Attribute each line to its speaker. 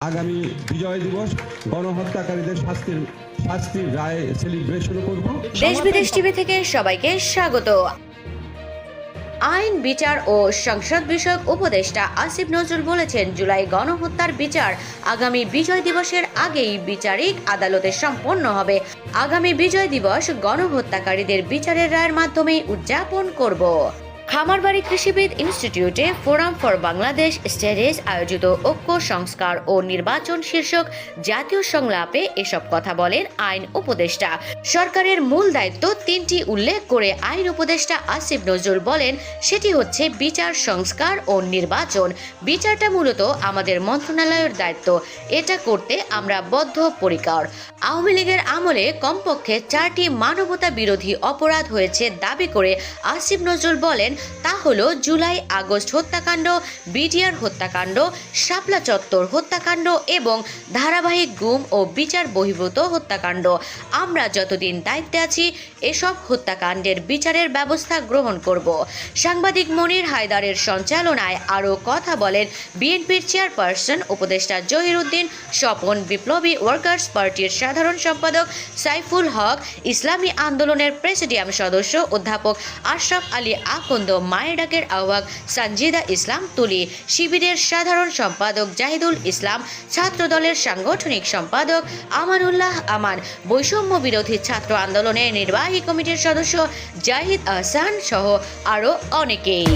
Speaker 1: আগামী বিজয় দিবস গণহত্যাকারীদের শাস্তির শাস্তির রায় সেলিব্রেশন করব।
Speaker 2: দেশ বিদেশ টিভি থেকে সবাইকে স্বাগত। আইন বিচার ও সংসদ বিষয়ক উপদেষ্টা আসিফ নজরুল বলেছেন জুলাই গণহত্যার বিচার আগামী বিজয় দিবসের আগেই বিচারিক আদালতে সম্পন্ন হবে। আগামী বিজয় দিবস গণহত্যাকারীদের বিচারের রায়ের মাধ্যমেই উদযাপন করব। খামারবাড়ি কৃষিবিদ ইনস্টিটিউটে ফোরাম ফর বাংলাদেশ স্টেডিজ আয়োজিত ঐক্য, সংস্কার ও নির্বাচন শীর্ষক জাতীয় সংলাপে এসব কথা বলেন আইন উপদেষ্টা। সরকারের মূল দায়িত্ব তিনটি উল্লেখ করে আইন উপদেষ্টা আসিফ নজরুল বলেন, সেটি হচ্ছে বিচার, সংস্কার ও নির্বাচন। বিচারটা মূলত আমাদের মন্ত্রণালয়ের দায়িত্ব। এটা করতে আমরা বদ্ধ বদ্ধপরিকর। আওয়ামী লীগের আমলে কমপক্ষে চারটি মানবতা বিরোধী অপরাধ হয়েছে দাবি করে আসিফ নজরুল বলেন তা হলো জুলাই, আগস্ট হত্যাকাণ্ড বিডিআর হত্যাকাণ্ড, শাপলা চত্বর হত্যাকাণ্ড এবং ধারাবাহিক গুম ও বিচার বহির্ভূত হত্যাকাণ্ড। আমরা যতদিন দায়িত্বে আছি, এসব হত্যাকাণ্ডের বিচারের ব্যবস্থা গ্রহণ করব। সাংবাদিক মনির হায়দারের সঞ্চালনায় আরও কথা বলেন বিএনপির চেয়ারপারসন উপদেষ্টা জহিরুদ্দিন, স্বপন বিপ্লবী ওয়ার্কার্স পার্টির সাধারণ সম্পাদক সাইফুল হক, ইসলামী আন্দোলনের প্রেসিডিয়াম সদস্য অধ্যাপক আশরাফ আলী আকন্দ মায়ের ডাকের আহ্বায়ক সঞ্জিদা ইসলাম তুলি, শিবিরের সাধারণ সম্পাদক জাহিদুল ইসলাম ছাত্র দলের সাংগঠনিক সম্পাদক আমানুল্লাহ আমান, বৈষম্য বিরোধী ছাত্র আন্দোলনের নির্বাহী কমিটির সদস্য জাহিদ আহসান সহ আরও অনেকেই।